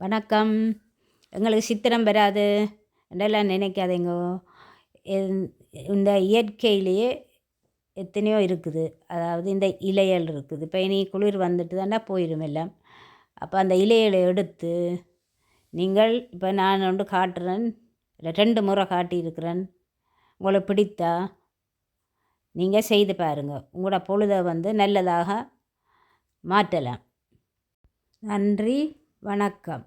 வணக்கம். எங்களுக்கு சித்திரம் வராது என்றெல்லாம் நினைக்காதீங்க. இந்த- இந்த இயற்கையிலேயே எத்தனையோ இருக்குது. அதாவது இந்த இலைகள் இருக்குது. இப்போ இனி குளிர் வந்துட்டு தாண்டா போயிடும் எல்லாம். அப்போ அந்த இலைகளை எடுத்து நீங்கள் இப்போ நான் ஒன்று காட்டுறேன். இல்லை ரெண்டு முறை காட்டியிருக்கிறேன். உங்களை பிடித்தா நீங்கள் செய்து பாருங்கள் உங்களோட பொழுதை வந்து நல்லதாக மாற்றலாம். நன்றி. வணக்கம்.